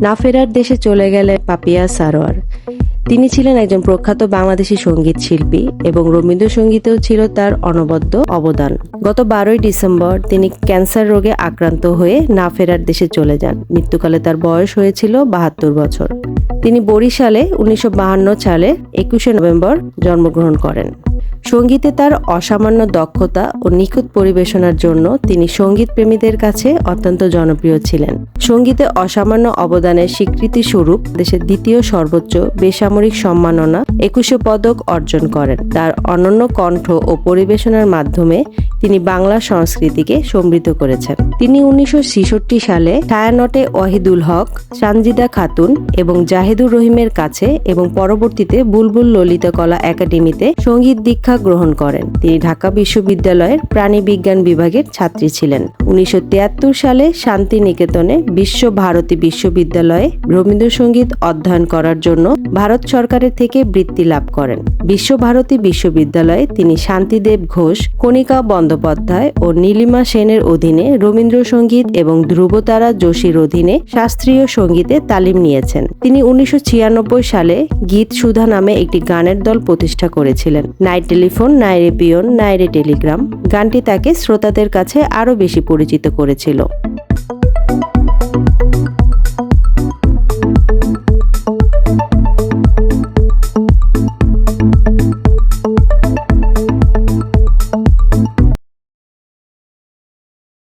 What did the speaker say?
না ফেরার দেশে চলে গেলে পাপিয়া সারোয়ার। তিনি ছিলেন একজন প্রখ্যাত বাংলাদেশি সংগীত শিল্পী এবং রবীন্দ্রসঙ্গীতেও ছিল তার অনবদ্য অবদান। গত বারোই ডিসেম্বর তিনি ক্যান্সার রোগে আক্রান্ত হয়ে না ফেরার দেশে চলে যান। মৃত্যুকালে তার বয়স হয়েছিল বাহাত্তর বছর। তিনি বরিশালে উনিশশো সালে একুশে নভেম্বর জন্মগ্রহণ করেন। সঙ্গীতে তার অসামান্য দক্ষতা ও নিখুঁত পরিবেশনার জন্য তিনি সংগীত প্রেমীদের কাছে অত্যন্ত জনপ্রিয় ছিলেন। সঙ্গীতে অসামান্য অবদানের স্বীকৃতি স্বরূপ দেশের দ্বিতীয় সর্বোচ্চ বেসামরিক সম্মাননা একুশে পদক অর্জন করেন। তার অনন্য কণ্ঠ ও পরিবেশনার মাধ্যমে তিনি বাংলা সংস্কৃতিকে সমৃদ্ধ করেছেন। তিনি উনিশশো সালে ছায়ানটে ওয়াহিদুল হক, সানজিদা খাতুন এবং জাহেদুর রহিমের কাছে এবং পরবর্তীতে বুলবুল ললিত কলা একাডেমিতে সংগীত দীক্ষা গ্রহণ করেন। তিনি ঢাকা বিশ্ববিদ্যালয়ের প্রাণী বিজ্ঞান বিভাগের ছাত্রী ছিলেন। উনিশশো তিয়াত্তর সালে শান্তিনিকেতনে বিশ্ব ভারতী বিশ্ববিদ্যালয়ে রবীন্দ্রসঙ্গীত অধ্যয়ন করার জন্য ভারত সরকারের থেকে বৃত্তি লাভ করেন। বিশ্বভারতী বিশ্ববিদ্যালয়ে তিনি শান্তিদেব ঘোষ, কণিকা বন্দ্যোপাধ্যায় ও নীলিমা সেনের অধীনে রবীন্দ্রসঙ্গীত এবং ধ্রুবতারা যোশীর অধীনে শাস্ত্রীয় সঙ্গীতে তালিম নিয়েছেন। তিনি উনিশশো ছিয়ানব্বই সালে গীত সুধা নামে একটি গানের দল প্রতিষ্ঠা করেছিলেন। নাইট টেলিফোন নাই রেপিয়ন নাই রে টেলিগ্রাম গানটি তাকে শ্রোতাদের কাছে আরও বেশি পরিচিত করেছিল।